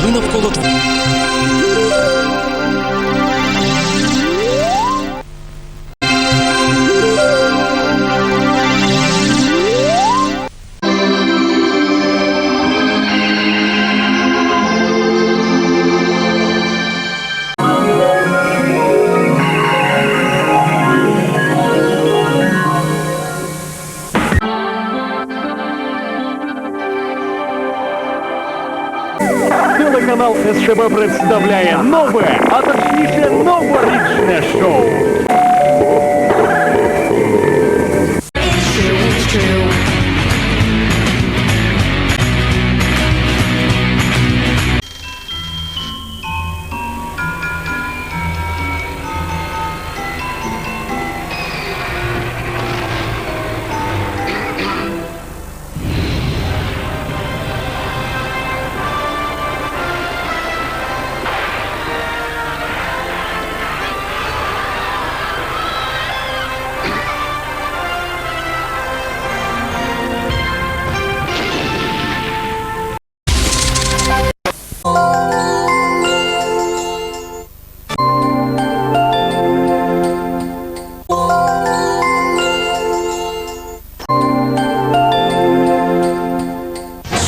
коли навколо Телеканал СШБ представляє нове, а точніше новорічне шоу.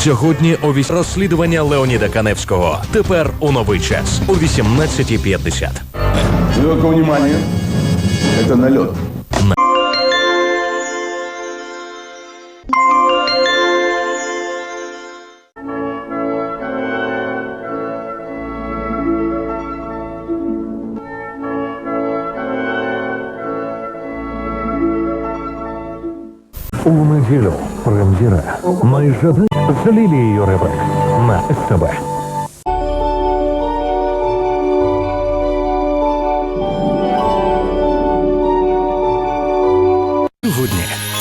Сьогодні о вісь... розслідування Леоніда Каневського. Тепер у новий час о 18.50. Великого внимания. Это налет. У неділю прем'єра майже з Лілією Ребек на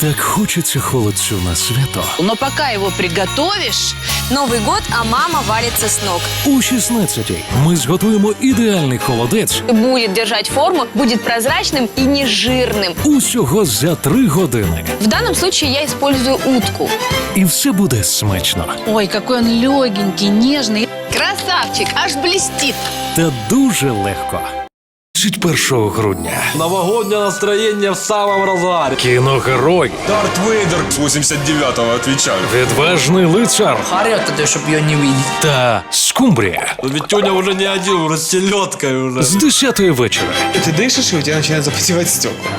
так хочеться холодцю на свято. Но пока его приготовишь, Новый год, а мама валится с ног. У 16-й ми зготуємо ідеальний холодець Будет держать форму, будет прозрачным и не жирным. усього за три години. В данном случае я использую утку. І все буде смачно ой, какой он легенький, нежный. Красавчик, аж блестит. та дуже легко. 31 грудня Новогоднее настроение в самом разгаре. кіногерой, Дарт Вейдер с 89-го отвечаю. відважний лицар Орет это, чтобы ее не видеть. та скумбрія Но ведь Тюня уже не один, уже с селедкой уже. з 10 вечора. Ты дышишь, и у тебя начинают запотевать стекла.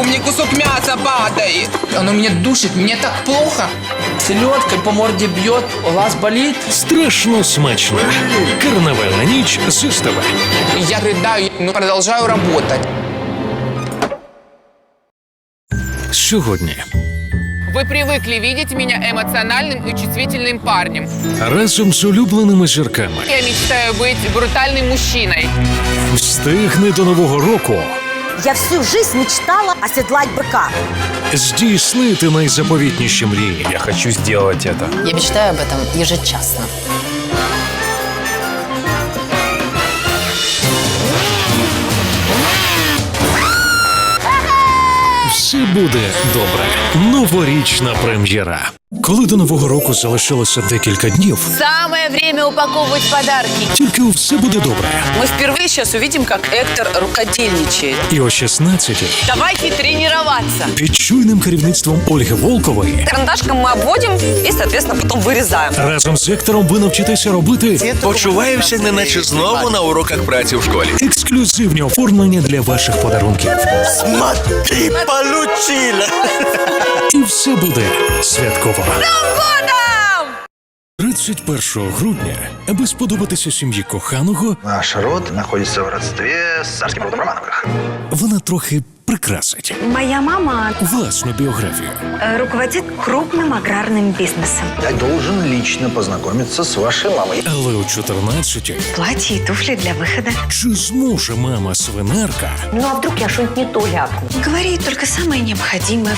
У меня кусок мяса падает. Оно меня душит, мне так плохо. Селедкой по морде бьет, глаз болит. Страшно смачно. Карнавальна ніч з СТБ. И я рыдаю, но продолжаю работать. Сьогодні Вы привыкли видеть меня эмоциональным и чувствительным парнем. разом з улюбленими зірками Я мечтаю быть брутальным мужчиной. встигне до нового року Я всю жизнь мечтала оседлать быка. здійснити найзаповітніші мрії. Я хочу зробити це. Я мечтаю об этом ежечасно. Все буде добре. Новорічна прем'єра. Коли до нового року залишилося декілька днів, Самое время упаковывать подарки. тільки все буде добре. Мы впервые сейчас увидим, как Эктор рукодельничает. І о 16-й Давайте тренироваться. під чуйним керівництвом Ольги Волкової Карандашком мы обводим и, соответственно, потом вырезаем. разом з Ектором ви навчитеся робити Почуваюся, неначе знову на уроках праці в школі. ексклюзивні оформлення для ваших подарунків. Смотри, получила! І все буде святково. 31 грудня, аби сподобатися сім'ї коханого, Наш род находится в родстве с царским родом Романовых. вона трохи прикрасить Моя мама власну біографію. руководит крупным аграрным бизнесом. Я должен лично познакомиться с вашей мамой. Але у 14 Платье и туфли для выхода. чи зможе мама свинарка Ну а вдруг я что-нибудь не то ляпну? Говори только самое необходимое.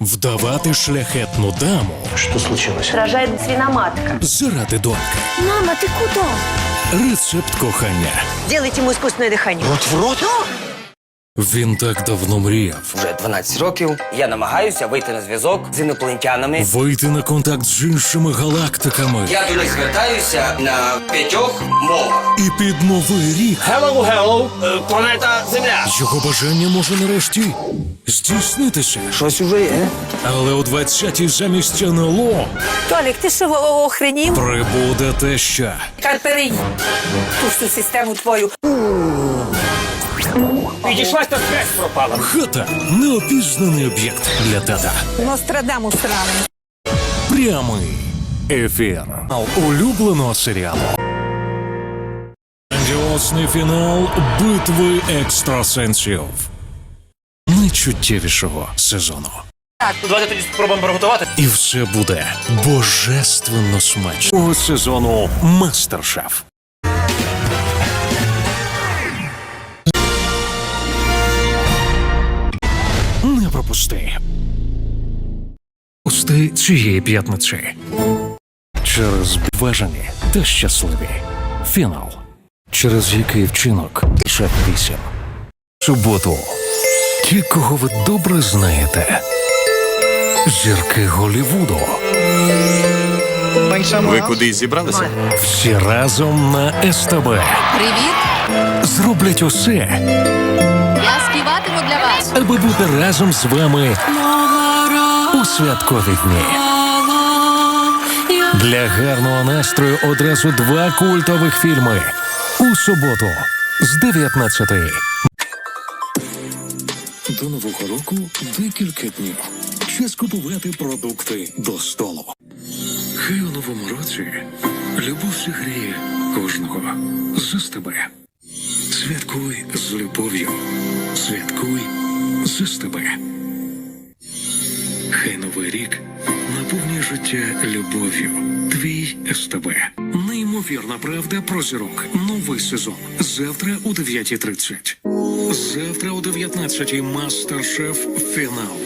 вдавати шляхетну даму Что случилось? Рожает свиноматка. заради доньки? Мама, ты куда? Рецепт кохання Делайте ему искусственное дыхание. Рот в рот? Він так давно мріяв. Вже 12 років я намагаюся вийти на зв'язок з інопланетянами. Вийти на контакт з іншими галактиками. Я до них звертаюся на п'ятьох мовах. І під новий рік Hello, hello, планета Земля. його бажання може нарешті здійснитися. Щось уже є. Але у 20-й замість НЛО Толік, ти що охренів? прибуде теща. Карпери ту систему твою. Підійшла та связь пропала. Хата неопізнаний об'єкт для тата. Нострадамус сраний. Прямий ефір улюбленого серіалу. Грандіозний фінал битви екстрасенсів. Найчуттєвішого сезону. Так, Давайте тоді спробуємо приготувати. І все буде божественно смачно. У сезону Мастер-шеф. Пропусти. Пусти цієї п'ятниці. Через бажані та щасливі. Фінал. Через який вчинок шеф 8. Суботу. Ті, кого ви добре знаєте. Зірки Голівуду. Ви кудись зібралися? Всі разом на СТБ. Привіт! Зроблять усе, аби бути разом з вами у святкові дні. Для гарного настрою одразу два культових фільми у суботу з 19 До нового року декілька днів. Час купувати продукти до столу. Хай у новому році любов зігріє кожного з тебе. Святкуй з любов'ю. Святкуй тебе. Хай новий рік наповнює життя любов'ю. Твій СТБ. Неймовірна правда про зірок. Новий сезон. Завтра о 9.30. Завтра о 19.00 Мастер-шеф Фінал.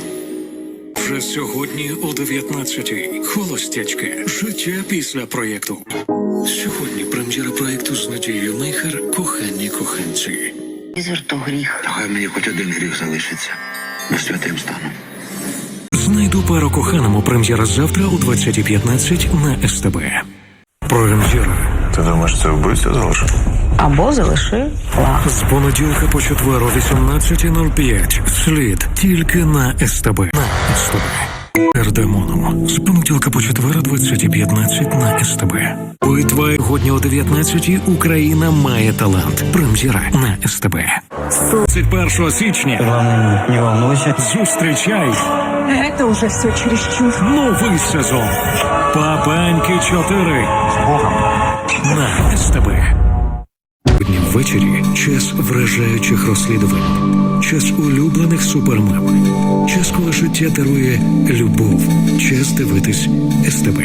Вже сьогодні о 19.00 Холостячки. Життя після проєкту. Сьогодні прем'єра проєкту з Надією Мейхер Кохані коханці. Хай мені хоч один гріх залишиться. Бо святим стану. Знайду пару коханому прем'єра завтра о 20.15 на СТБ. Прем'єра Ти думаєш, це вбивця залишив? Або залиши з понеділка по четвер о 18.05. Слід тільки на СТБ. На СТБ. Ардемоном. З понеділка по четвер 20.15 на СТБ. Битва годні о 19.00 Україна має талант. Прем'єра на СТБ. 21 січня. Не волнуйся. Зустрічай Це вже все чересчур. новий сезон. Папаньки 4 на СТБ. Сьогодні ввечері час вражаючих розслідувань, час улюблених супермем, час, коли життя дарує любов, час дивитись СТБ.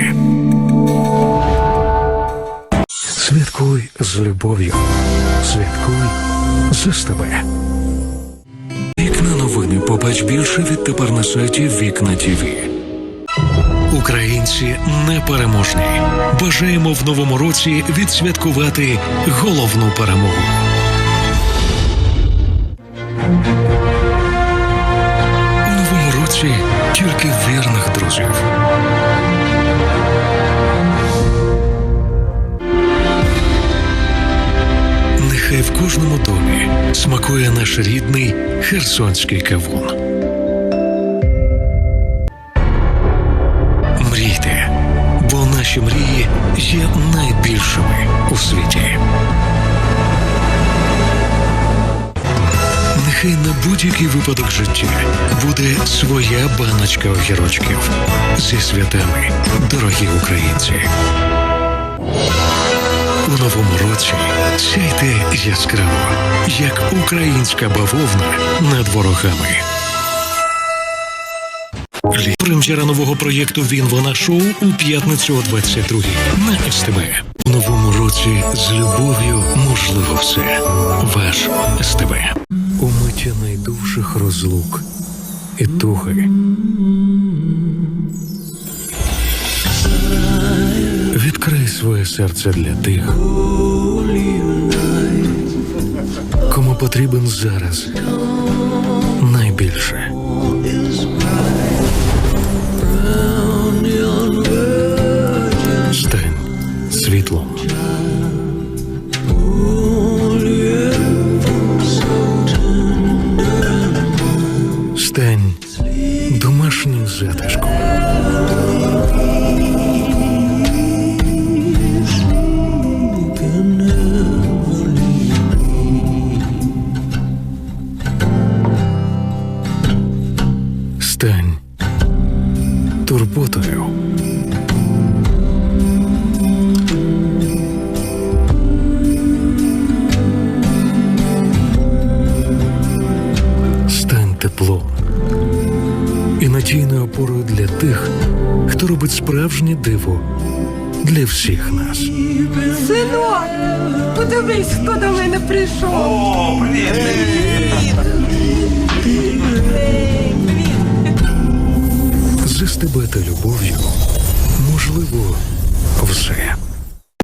Святкуй з любов'ю. Святкуй з СТБ. Вікна новини побач більше відтепер на сайті Вікна ТІВІ. Українці непереможні. Бажаємо в новому році відсвяткувати головну перемогу. У новому році тільки вірних друзів. Нехай в кожному домі смакує наш рідний херсонський кавун. Мрійте, бо наші мрії є найбільшими у світі. Нехай на будь-який випадок життя буде своя баночка огірочків зі святами, дорогі українці. У новому році сяйте яскраво, як українська бавовна над ворогами. Прем'єра нового проєкту Він вона шоу у п'ятницю о 22 на СТБ. У новому році з любов'ю можливо все. Ваш СТБ. У миті найдовших розлук і туги. Відкрий своє серце для тих, кому потрібен зараз більше. Стань турботою. Стань теплом і надійною опорою для тих, хто робить справжнє диво для всіх нас. Синок, подивись, хто до мене прийшов. З любов'ю можливо все.